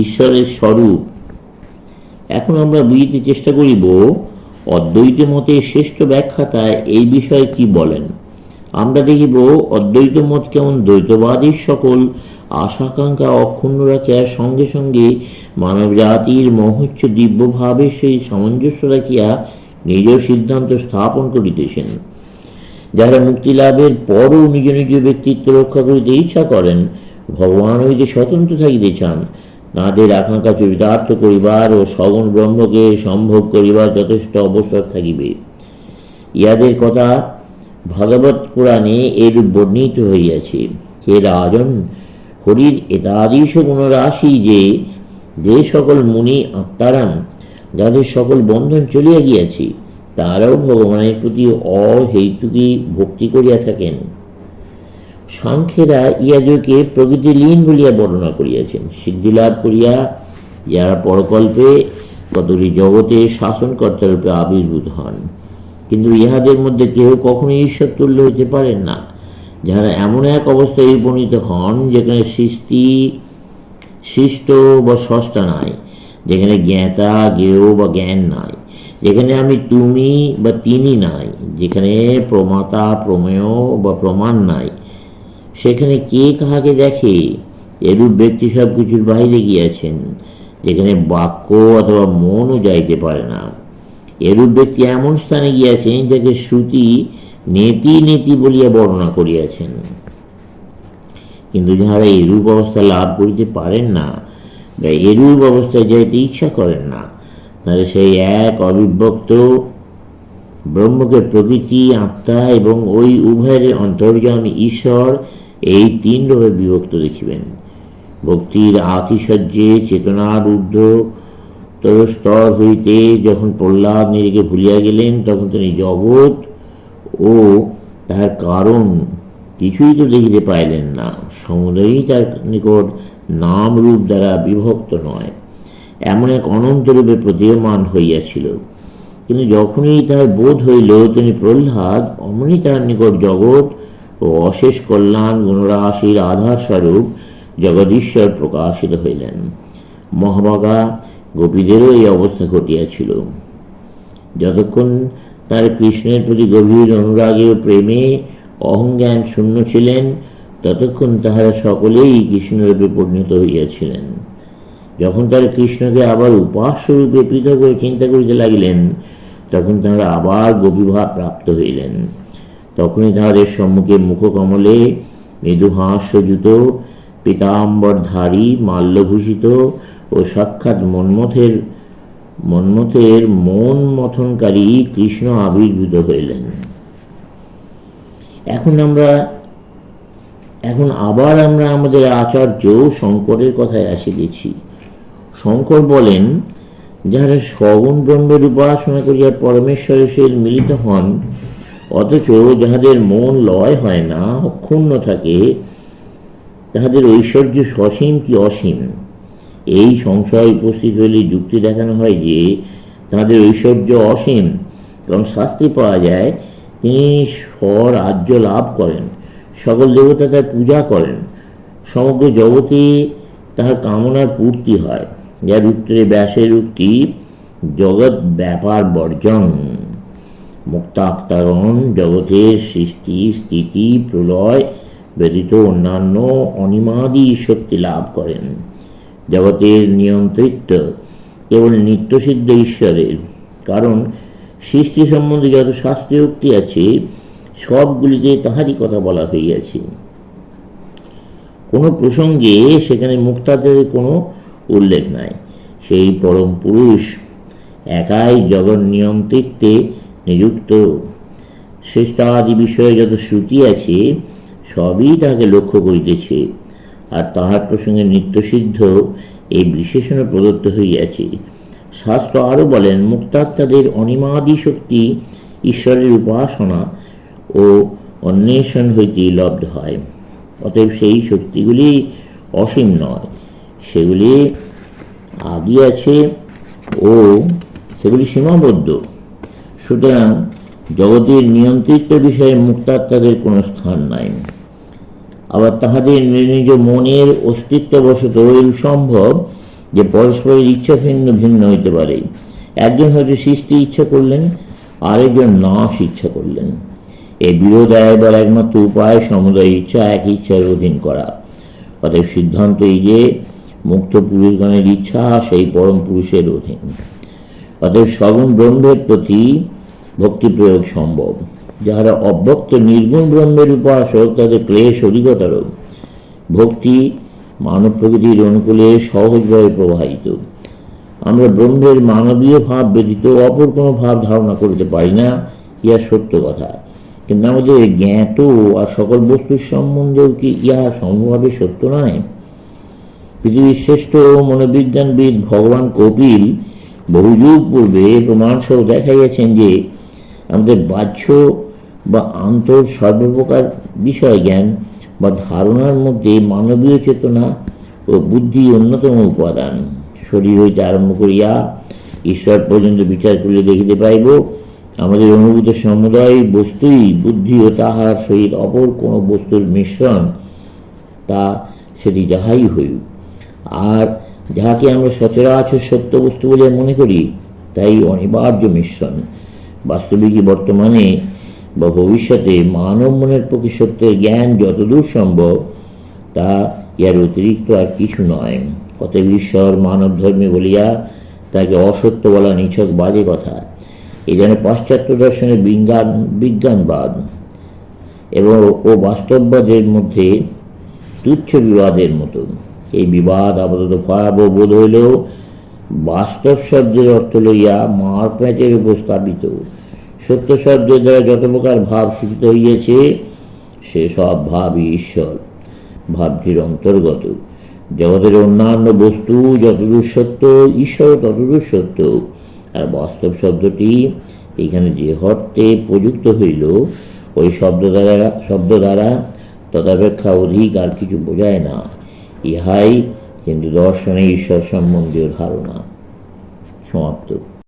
ঈশ্বরের স্বরূপ। এখন আমরা বুঝতে চেষ্টা করিব, অদ্বৈত মতের শ্রেষ্ঠ ব্যাখ্যাতা এই বিষয়ে কি বলেন। আমরা দেখিব, অদ্বৈত মত কেমন দ্বৈতবাদীর সকল আশাকাঙ্ক্ষা অক্ষুণ্ণ রাখিয়ার সঙ্গে সঙ্গে মানব জাতির মহোচ্চ দিব্যভাবের সেই সামঞ্জস্য রাখিয়া নিজ সিদ্ধান্ত স্থাপন করিতেছেন। যারা মুক্তি লাভের পরও নিজ নিজ ব্যক্তিত্ব রক্ষা করিতে ইচ্ছা করেন, ভগবান হইতে স্বতন্ত্র থাকিতে চান তাঁদের আকাঙ্ক্ষা চরিতার্থ করিবার ও সগুণ ব্রহ্মকে সম্ভব করিবার যথেষ্ট অবসর থাকিবে। ইহাদের কথা ভগবত পুরাণে এরূপ বর্ণিত হইয়াছে। হে রাজন, হরির এতাদৃশ গুণরাশি যে যে সকল মুনি আত্মারাম, যাদের সকল বন্ধন চলিয়া গিয়াছে, তারাও ভগবানের প্রতি অহেতুকি ভক্তি করিয়া থাকেন। সাংখ্যেরা ইহাদেরকে প্রকৃতি লীন বলিয়া বর্ণনা করিয়াছেন। সিদ্ধিলাভ করিয়া যারা পরকল্পে কতটি জগতে শাসনকর্তা রূপে আবির্ভূত হন। কিন্তু ইহাদের মধ্যে কেউ কখনো ঈশ্বর তুল্য হইতে পারেন না। যারা এমন এক অবস্থায় উপনীত হন, যেখানে সৃষ্টি সৃষ্ট বা স্রষ্টা নাই, যেখানে জ্ঞাতা জ্ঞেয় বা জ্ঞান নাই, যেখানে আমি তুমি বা তিনি নাই, যেখানে প্রমাতা, প্রমেয় বা প্রমাণ নাই সেখানে কে কাহাকে দেখে? এরূপ ব্যক্তি সব কিছুর বাইরে গিয়াছেন, যেখানে বাক্য অথবা মনও যাইতে পারে না। এরূপ ব্যক্তি এমন স্থানে গিয়াছেন, যাকে শ্রুতি নেতি নেতি বলিয়া বর্ণনা করিয়াছেন। কিন্তু যাহারা এরূপ অবস্থা লাভ করিতে পারেন না, বা এরূপ অবস্থায় যাইতে ইচ্ছা করেন না, তাহলে সেই এক অবিভক্ত ব্রহ্মকে প্রকৃতি, আত্মা এবং ওই উভয়ের অন্তর্যামী ঈশ্বর এই তিন রূপে বিভক্ত দেখিবেন। ভক্তির আতিশয্যে চেতনার ঊর্ধ্ব স্তর হইতে যখন প্রহ্লাদ নিজেকে ভুলিয়া গেলেন, তখন তিনি জগৎ ও তাহার কারণ কিছুই তো দেখিতে পাইলেন না। সমুদয়ই তার নিকট নাম রূপ দ্বারা বিভক্ত নয়। এমন এক অনন্ত রূপে প্রতীয়মান হইয়াছিল। কিন্তু যখনই তার বোধ হইল, তিনি প্রহ্লাদ, অমনি তার নিকট জগৎ ও অশেষ কল্যাণ গুণরাশির আধার স্বরূপ জগদীশ্বর প্রকাশিত হইলেন। মহাভাগা গোপীদেরও এই অবস্থা ঘটিয়াছিল। যতক্ষণ তার কৃষ্ণের প্রতি গভীর অনুরাগে ও প্রেমে অহংজ্ঞান শূন্য ছিলেন, ততক্ষণ তাহারা সকলেই কৃষ্ণরূপে পরিণত হইয়াছিলেন। যখন তারা কৃষ্ণকে আবার উপাস্য রূপে পৃথক করে চিন্তা করিতে লাগিলেন, তখন তাহারা আবার গভীরভাব প্রাপ্ত হইলেন। তখনই তাহাদের সম্মুখে মুখকমলে মৃদু হাস্যযুত পীতাম্বরধারী, মাল্যভূষিত ও সাক্ষাৎ মন্মথের মন্মথের মন মথনকারী কৃষ্ণ আবির্ভূত হইলেন। এখন আমরা, এখন আবার আমরা আমাদের আচার্য শঙ্করের কথায় আসিতেছি। শঙ্কর বলেন, যাহারা সগুণ ব্রহ্মের উপাসনা করিয়া পরমেশ্বরের সহিত মিলিত হন অথচ যাহাদের মন লয় হয় না অক্ষুণ্ণ থাকে, তাহাদের ঐশ্বর্য সসীম কি অসীম? এই সংশয় উপস্থিত হইলে যুক্তি দেখানো হয় যে তাদের ঐশ্বর্য অসীম, কারণ শাস্তি পাওয়া যায় তিনি স্বরাজ্য লাভ করেন, সকল দেবতা তার পূজা করেন, সমগ্র জগতে তাহার কামনার পূর্তি হয়, যার উত্তরে ব্যাসের উক্তি, জগৎ ব্যাপার বর্জন। মুক্তাক্তারণ জগতের সৃষ্টি, স্থিতি, প্রলয় ব্যতীত অন্যান্য অনিমাদি শক্তি লাভ করেন। জগতের নিয়ন্ত্রিত্ব কেবল নিত্যসিদ্ধ ঈশ্বরের। কারণ সৃষ্টি সম্বন্ধে যত শাস্ত্রীয় উক্তি আছে, সবগুলিতে তাহারই কথা বলা হইয়াছে। কোনো প্রসঙ্গে সেখানে মুক্তাদের কোনো উল্লেখ নাই। সেই পরম পুরুষ একাই জগৎ নিয়ন্ত্রিত্বে নিযুক্ত। শ্রেষ্ঠাদি বিষয়ে যত শ্রুতি আছে, সবই তাহাকে লক্ষ্য করিতেছে। আর তাহার প্রসঙ্গে নিত্যসিদ্ধ এই বিশেষণে প্রদত্ত হইয়াছে। শাস্ত্র আরও বলেন, মুক্তাত্মাদের অনিমাদি শক্তি ঈশ্বরের উপাসনা ও অন্বেষণ হইতে লব্ধ হয়। অতএব সেই শক্তিগুলি অসীম নয়। সেগুলি আদি আছে ও সেগুলি সীমাবদ্ধ। সুতরাং জগতের নিয়ন্ত্রিত বিষয়ে মুক্তাত্মাদের কোনো স্থান নাই। আবার তাহাদের নিজ মনের অস্তিত্ববশত এরূপ সম্ভব যে পরস্পরের ইচ্ছা ভিন্ন ভিন্ন হইতে পারে। একজন হয়তো সৃষ্টি ইচ্ছা করলেন, আরেকজন নাশ ইচ্ছা করলেন। এই বিরোধ এবার একমাত্র উপায়, সমুদায় ইচ্ছা, এক ইচ্ছার অধীন করা। অতএব সিদ্ধান্ত এই যে, মুক্ত পুরুষগণের ইচ্ছা সেই পরম পুরুষের অধীন। অতএব সগুণ ব্রহ্মের প্রতি ভক্তি প্রয়োগ সম্ভব। যাহারা অব্যক্ত নির্গুণ ব্রহ্মের উপাসক, তাদের ক্লেশ অধিকতর। ভক্তি মানব প্রকৃতির অনুকূলে সহজভাবে প্রবাহিত। আমরা ব্রহ্মের মানবীয় ভাব ব্যতীত অপর কোনো ভাব ধারণা করতে পারি না, ইহা সত্য কথা। কিন্তু আমাদের জ্ঞাত আর সকল বস্তুর সম্বন্ধেও কি ইহা সমভাবে সত্য নয়? পৃথিবীর শ্রেষ্ঠ মনোবিজ্ঞানবিদ ভগবান কপিল বহুযুগ পূর্বে প্রমাণসহ দেখাইয়াছেন যে আমাদের বাহ্য বা আন্তর সর্বপ্রকার বিষয় জ্ঞান বা ধারণার মধ্যে মানবীয় চেতনা ও বুদ্ধি অন্যতম উপাদান। শরীর হইতে আরম্ভ করিয়া ঈশ্বর পর্যন্ত বিচার করিলে দেখিতে পাইব, আমাদের অনুভূত সমুদায় বস্তুই বুদ্ধি ও তাহার সহিত অপর কোনো বস্তুর মিশ্রণ তা সেটি যাহাই হইউক। আর যাহাকে আমরা সচরাচর সত্য বস্তু বলে মনে করি, তাই অনিবার্য মিশ্রণ। বাস্তবিকই বর্তমানে বা ভবিষ্যতে মানব মনের পক্ষে সত্যের জ্ঞান যতদূর সম্ভব, তা ইয়ার অতিরিক্ত আর কিছু নয়। অতএব ঈশ্বর মানব ধর্মে বলিয়া তাকে অসত্য বলা নিছক বাজে কথা। এই যেন পাশ্চাত্য দর্শনের বিজ্ঞান, বিজ্ঞানবাদ এবং, ও বাস্তববাদের মধ্যে তুচ্ছ বিবাদের মতো। এই বিবাদ আপাতত ভয়াবহ বোধ হইলেও বাস্তব শব্দের অর্থ লইয়া মার প্যাঁচের উপস্থাপিত। সত্য শব্দের দ্বারা যত প্রকার ভাব সূচিত হইয়াছে, সে সব ভাবই ঈশ্বর। ভাবটির অন্তর্গত। জগতের অন্যান্য বস্তু যতদূর সত্য, ঈশ্বর ততদূর সত্য। আর বাস্তব শব্দটি এখানে যে অর্থে প্রযুক্ত হইল, ওই শব্দ দ্বারা শব্দ দ্বারা তদাপেক্ষা অধিক আর কিছু বোঝায় না। ইহাই হিন্দু দর্শনে ঈশ্বর সম্বন্ধীয় ধারণা সমাপ্ত।